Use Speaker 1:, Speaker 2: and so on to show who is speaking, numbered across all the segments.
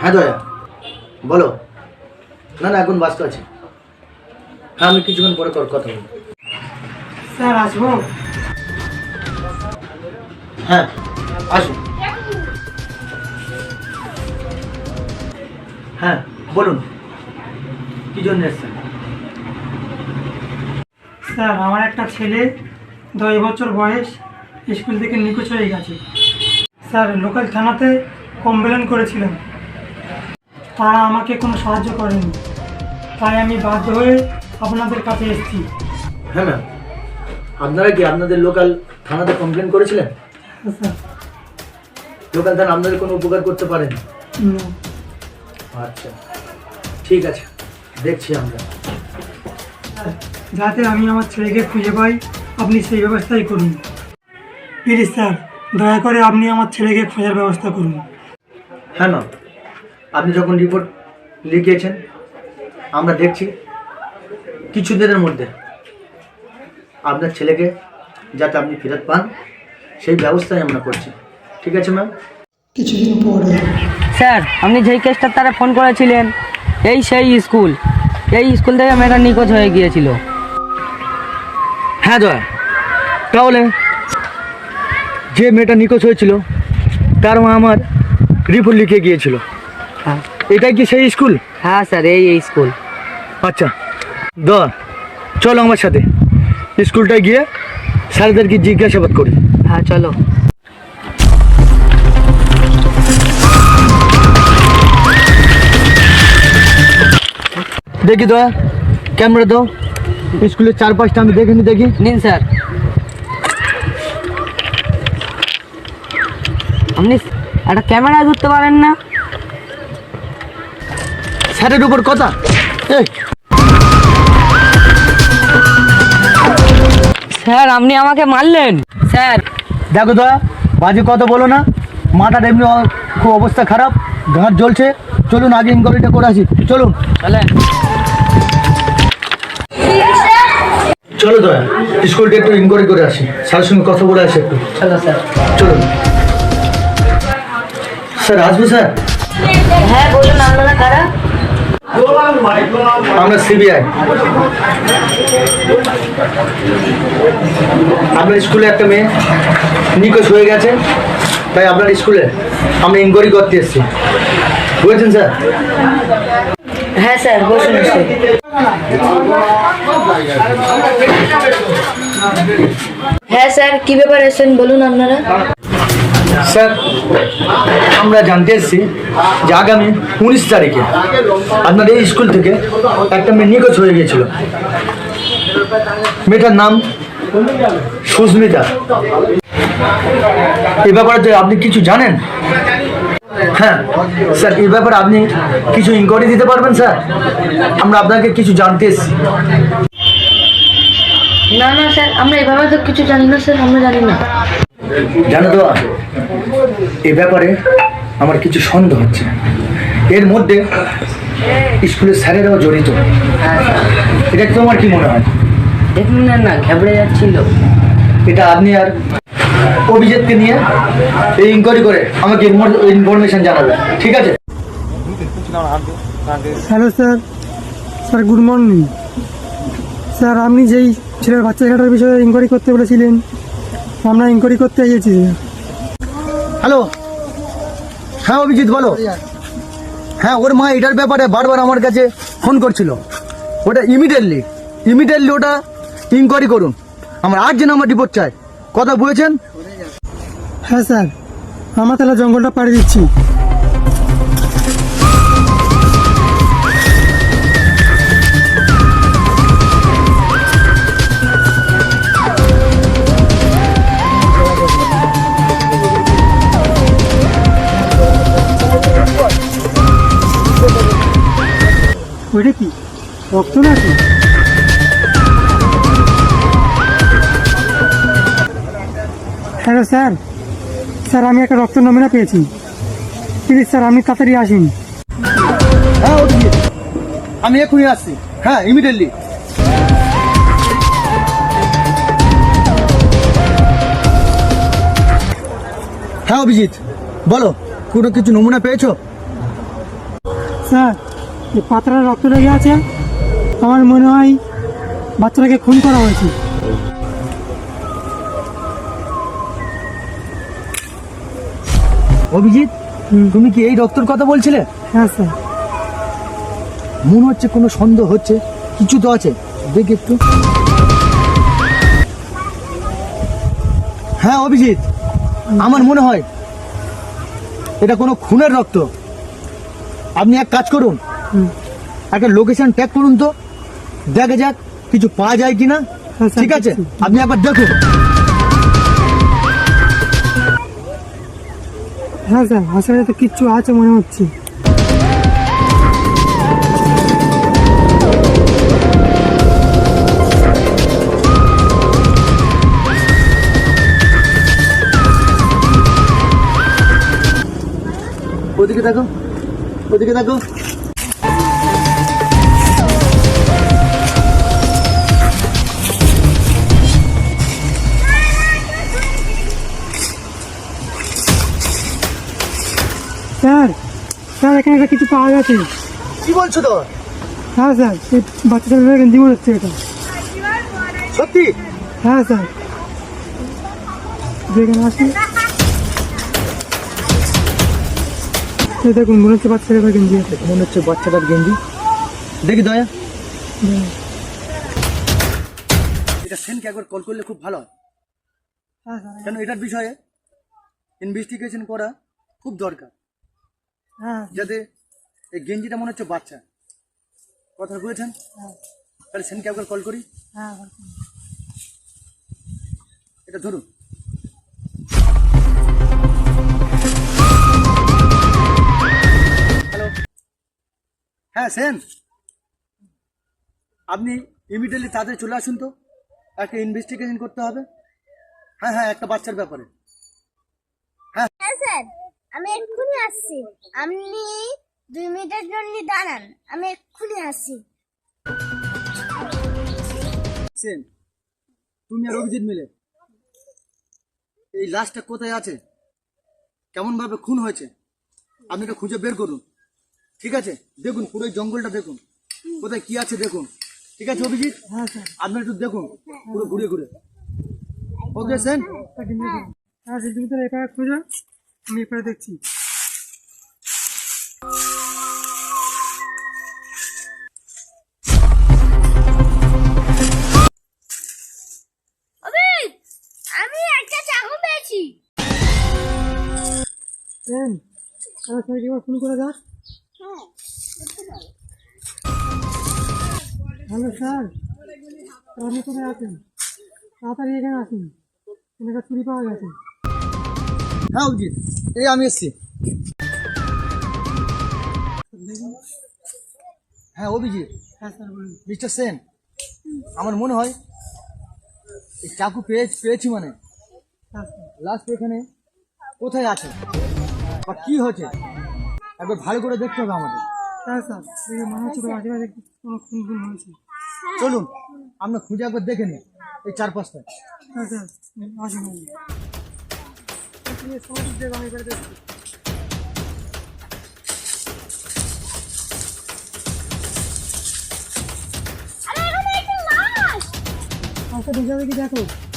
Speaker 1: হ্যাঁ দয়া বলো। না না এখন ব্যস্ত আছি। হ্যাঁ আমি কিছুক্ষণ পরে কথা বলব।
Speaker 2: স্যার আসব?
Speaker 1: হ্যাঁ আসুন হ্যাঁ বলুন কি জন্য এসছেন?
Speaker 2: স্যার আমার একটা ছেলে দশ বছর বয়স স্কুল থেকে নিখোঁজ হয়ে গেছে। স্যার লোকাল থানাতে কমপ্লেন করেছিলাম তারা আমাকে কোনো সাহায্য করেনি। তাই আমি বাধ্য হয়ে আপনাদের কাছে এসেছি।
Speaker 1: হ্যাঁ ম্যাম আপনারা কি আপনাদের লোকাল থানাতে কমপ্লেন করেছিলেন?
Speaker 2: স্যার
Speaker 1: লোকাল থানা আপনাদের কোনো উপকার করতে পারেন? আচ্ছা। ঠিক আছে। দেখছি আমরা।
Speaker 2: যাতে আমি আমার ছেলেকে খুঁজে পাই আপনি সেই ব্যবস্থাই করুন। প্লিজ স্যার দয়া করে আপনি আমার ছেলেকে খোঁজার ব্যবস্থা করুন।
Speaker 1: হ্যাঁ ম্যাম আপনি যখন রিপোর্ট লিখিয়েছেন আমরা দেখছি কিছুদিনের মধ্যে আপনার ছেলেকে যাতে আপনি ফেরত পান সেই ব্যবস্থাই আমরা করছি। ঠিক আছে ম্যাম?
Speaker 2: কিছুদিন পরে
Speaker 3: স্যার আপনি যেই কেসটার তারা ফোন করেছিলেন এই সেই স্কুল এই স্কুল থেকে মেয়েটা নিখোঁজ হয়ে গিয়েছিল।
Speaker 1: হ্যাঁ জয়। তাহলে যে মেয়েটা নিখোঁজ হয়েছিল তার মা আমার রিপোর্ট লিখে গিয়েছিল।
Speaker 3: হ্যাঁ।
Speaker 1: এটাই কি সেই স্কুল?
Speaker 3: হ্যাঁ স্যার এই এই স্কুল।
Speaker 1: আচ্ছা দ চলো আমার সাথে। স্কুলটায় গিয়ে স্যারদেরকে জিজ্ঞাসাবাদ করি।
Speaker 3: হ্যাঁ চলো।
Speaker 1: দেখি দয়া ক্যামেরা দাও। স্কুলের চারপাশটা আমি দেখে নি দেখি।
Speaker 3: নিন স্যার। আপনি একটা ক্যামেরা ধরতে পারেন না?
Speaker 1: স্যারের উপর কথা? এই।
Speaker 3: স্যার আপনি আমাকে মারলেন। স্যার।
Speaker 1: দেখো দয়া বাজে কথা বলো না। মাথার এমনি খুব অবস্থা খারাপ ঘাট জ্বলছে। চলুন আগে ইনকোয়ারিটা করে আসি। চলুন।
Speaker 3: চলেন।
Speaker 1: চলো দয়া স্কুলটা একটু ইনকোয়ারি করে আসি। স্যারের সঙ্গে কথা বলে আসি একটু।
Speaker 3: চলো স্যার।
Speaker 1: চলুন। স্যার আসব স্যার?
Speaker 3: হ্যাঁ বলুন আপনারা
Speaker 1: আমরা সিবিআই। আপনার স্কুলে একটা মেয়ে নিখোঁজ হয়ে গেছে, তাই আপনার স্কুলে আমরা ইনকোয়ারি করতে এসেছি। বুঝেছেন স্যার?
Speaker 3: হ্যাঁ স্যার বসুন। হ্যাঁ স্যার, কি ব্যাপার এসেছেন বলুন আপনারা।
Speaker 1: স্যার আমরা জানতে এসেছি যে আগামী উনিশ তারিখে আপনার এই স্কুল থেকে একটা মেয়ে নিখোঁজ হয়ে গিয়েছিল মেয়েটার নাম সুস্মিতা। এই ব্যাপারে তো আপনি কিছু জানেন? হ্যাঁ স্যার এই ব্যাপারে আপনি কিছু ইনকোয়ারি দিতে পারবেন স্যার? আমরা আপনাকে কিছু জানতে এসেছি।
Speaker 3: না না স্যার আমরা এভাবে তো কিছু জানি না স্যার আমরা জানি না।
Speaker 1: জানো তো এই ব্যাপারে আমার কিছু সন্দেহ হচ্ছে। এর মধ্যে স্কুলের স্যারেরাও জড়িত। এটা তোমার কি মনে হয়?
Speaker 3: দেখুন না না ঘাবড়ে যাচ্ছিল।
Speaker 1: এটা আপনি আর অভিজিৎকে নিয়ে এই ইনকোয়ারি করে আমাকে ইনফরমেশন জানাবেন। ঠিক আছে?
Speaker 2: Hello sir. Sir good morning. Sir আপনি যেই ছেলের বাচ্চা কাটার বিষয়ে ইনকোয়ারি করতে বলেছিলেন আমরা ইনকোয়ারি করতে এসেছি
Speaker 1: হ্যালো। হ্যাঁ অভিজিৎ, বলো। হ্যাঁ ওর মা এটার ব্যাপারে বারবার আমার কাছে ফোন করছিল। ওটা ইমিডিয়েটলি ইমিডিয়েটলি ওটা ইনকোয়ারি করুন। আমার আর জন্য আমার রিপোর্ট চাই। কথা বলেছেন?
Speaker 2: হ্যাঁ স্যার। আমার তাহলে জঙ্গলটা পাড়ি দিচ্ছি। ওইটা কি? রক্ত নাকি? Hello sir. স্যার, আমি একটা রক্ত নমুনা পেয়েছি। প্লিজ স্যার, আপনি তাড়াতাড়ি আসুন।
Speaker 1: হ্যাঁ আমি এক্ষুনি আসছি। হ্যাঁ ইমিডিয়েটলি হ্যাঁ অভিজিৎ। বলো, কোনো কিছু নমুনা পেয়েছ?
Speaker 2: স্যার এই পাত্রা রক্ত লেগে আছে আমার মনে হয় বাচ্চাটাকে খুন করা হয়েছে।
Speaker 1: অভিজিৎ তুমি কি এই রক্তর কথা বলছিলে?
Speaker 2: হ্যাঁ স্যার।
Speaker 1: মনে হচ্ছে কোনো সন্দেহ হচ্ছে। কিছু তো আছে। দেখ একটু। হ্যাঁ অভিজিৎ আমার মনে হয় এটা কোনো খুনের রক্ত। আপনি এক কাজ করুন। একটা লোকেশন ট্যাগ করুন তো। দেখা যাক কিছু পাওয়া যায় কিনা।
Speaker 2: হ্যাঁ,
Speaker 1: ঠিক আছে? আপনি একবার দেখুন।
Speaker 2: হ্যাঁ স্যার আসলে তো কিচ্ছু আছে মনে হচ্ছে।
Speaker 1: ওদিকে দেখো ওদিকে দেখো।
Speaker 2: স্যার স্যার এখানে একটা কিছু পাওয়া গেছে
Speaker 1: কি বলছো তো?
Speaker 2: হ্যাঁ স্যার বাচ্চা ছেলেটার গেঞ্জি মনে হচ্ছে এটা
Speaker 1: সত্যি?
Speaker 2: হ্যাঁ স্যার। যেখানে আসি দেখুন মনে হচ্ছে বাচ্চা ছেলেটার গেঞ্জি আছে।
Speaker 1: মনে হচ্ছে বাচ্চাটার গেঞ্জি। দেখি দয়া। এটা সেনকে একবার কল করলে খুব ভালো হয়।
Speaker 2: হ্যাঁ স্যার।
Speaker 1: কেন এটার বিষয়ে ইনভেস্টিগেশন করা খুব দরকার।
Speaker 2: হ্যাঁ
Speaker 1: যাতে এই গেঞ্জিটা মনে হচ্ছে বাচ্চা। কথা বুঝেছেন?
Speaker 2: হ্যাঁ।
Speaker 1: তাহলে সেনকে একবার কল করি।
Speaker 2: হ্যাঁ
Speaker 1: এটা ধরুন। হ্যালো হ্যাঁ সেন। আপনি ইমিডিয়েটলি তাড়াতাড়ি চলে আসুন তো। একটা ইনভেস্টিগেশন করতে হবে। হ্যাঁ হ্যাঁ একটা বাচ্চার ব্যাপারে।
Speaker 4: হ্যাঁ স্যার। আমি এক্ষুনি আসছি। আপনি দুই মিনিটের জন্য দাঁড়ান। আমি এক্ষুনি আসছি।
Speaker 1: সেন তুমি আর অভিজিৎ মিলে। এই লাশটা কোথায় আছে? কেমন ভাবে খুন হয়েছে? আপনি এটা খুঁজে বের করুন। ঠিক আছে? দেখুন পুরো এই জঙ্গলটা দেখুন। কোথায় কি আছে দেখুন। ঠিক আছে অভিজিৎ?
Speaker 2: হ্যাঁ
Speaker 1: আপনি একটু দেখুন পুরো ঘুরে ঘুরে। ওকে সেন
Speaker 2: হ্যাঁ খুঁজো আমি এপারে দেখছি।
Speaker 4: আমি একটা চাকু পেয়েছি।
Speaker 2: আমার এবার ফোন করে যাক হ্যালো স্যার আপনি কোথায় আছেন? তাড়াতাড়ি এখানে আসুন। এখানে একটা চুরি পাওয়া গেছে।
Speaker 1: হ্যাঁ এই আমি এসছি। হ্যাঁ অভিজিৎ।
Speaker 2: হ্যাঁ স্যার
Speaker 1: মিস্টার সেন। আমার মনে হয় এই চাকু পেয়ে পেয়েছি মানে।
Speaker 2: হ্যাঁ
Speaker 1: লাস্ট এখানে কোথায় আছে? বা কি হয়েছে? একবার ভালো করে দেখতে হবে আমাদের।
Speaker 2: হ্যাঁ স্যার। মনে হচ্ছে আশেপাশে কোনো খুন খুন হয়েছে।
Speaker 1: চলুন আমরা খুঁজে একবার দেখে নিই এই চারপাশটা
Speaker 2: হ্যাঁ স্যার। আসুন। আসুন তুমি সমস্ত দেব আমি এবারে দেখছি
Speaker 4: আরে এখানে একটা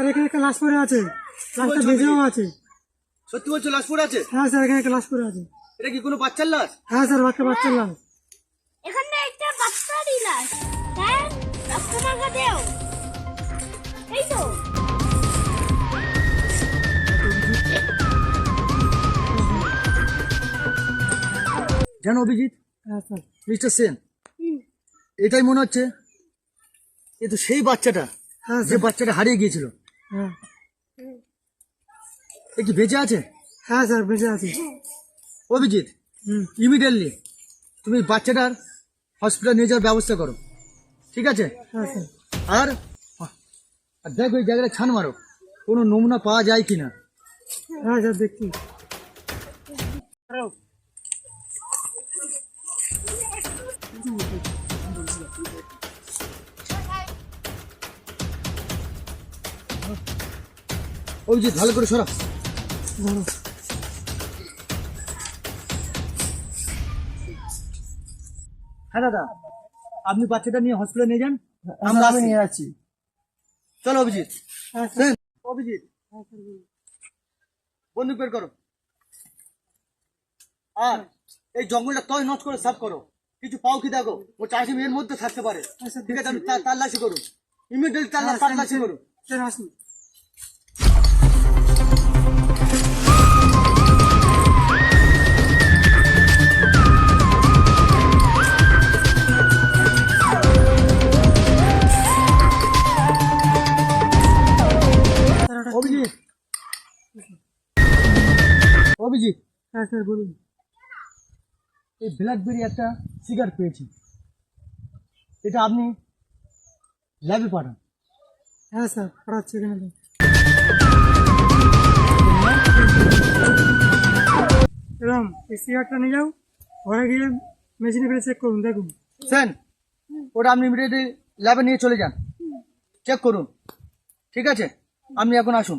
Speaker 2: স্যার এখানে একটা লাশ পড়ে আছে। লাশটা বেঁচেও আছে।
Speaker 1: সত্যি বলছো লাশ পড়ে আছে?
Speaker 2: হ্যাঁ স্যার এখানে একটা লাশ পড়ে আছে।
Speaker 1: এটা কি কোনো বাচ্চার লাশ?
Speaker 2: হ্যাঁ স্যার বাচ্চা বাচ্চার লাশ।
Speaker 4: এখানে একটা বাচ্চারই লাশ। স্যার রক্ত টাকা দেও এই তো।
Speaker 1: জানো অভিজিৎ?
Speaker 2: হ্যাঁ স্যার।
Speaker 1: মিস্টার সেন? এটাই মনে হচ্ছে এ তো সেই বাচ্চাটা
Speaker 2: হ্যাঁ
Speaker 1: যে বাচ্চাটা হারিয়ে গিয়েছিল।
Speaker 2: হ্যাঁ।
Speaker 1: এ কি বেঁচে আছে?
Speaker 2: হ্যাঁ স্যার বেঁচে আছে।
Speaker 1: অভিজিৎ
Speaker 2: হুম।
Speaker 1: ইমিডিয়েটলি তুমি বাচ্চাটার হসপিটাল নিয়ে যাওয়ার ব্যবস্থা করো। ঠিক আছে?
Speaker 2: হ্যাঁ স্যার।
Speaker 1: আর আর দেখো এই জায়গাটা ছান মারো। কোনো নমুনা পাওয়া যায় কিনা?
Speaker 2: হ্যাঁ স্যার দেখছি।
Speaker 1: অভিজিৎ ভালো করে সরা। হ্যাঁ দাদা আপনি বাচ্চাটা নিয়ে হসপিটালে নিয়ে যান। আমরা আমি নিয়ে যাচ্ছি। চলো অভিজিৎ।
Speaker 2: হ্যাঁ
Speaker 1: অভিজিৎ। বন্দুক বের করো। আর এই জঙ্গলটা তয় নষ্ট করে সাফ করো। কিছু পাও কি দেখো? ও চাষি মেয়ের মধ্যে থাকতে পারে। ঠিক আছে আমি তাল্লাশি করুন। ইমিডিয়েট তাল্লাশি করুন।
Speaker 2: হ্যাঁ স্যার বলুন।
Speaker 1: এই ব্ল্যাকবেরি একটা সিগার পেয়েছি। এটা আপনি ল্যাবে পাঠান।
Speaker 2: হ্যাঁ স্যার পড়াচ্ছি এখানে। এরকম এই সিগারটা নিয়ে যাও ঘরে গিয়ে মেশিনে ফেলে চেক করুন দেখুন।
Speaker 1: সেন ওটা আপনি ইমিডিয়েটলি ল্যাবে নিয়ে চলে যান। চেক করুন। ঠিক আছে? আপনি এখন আসুন।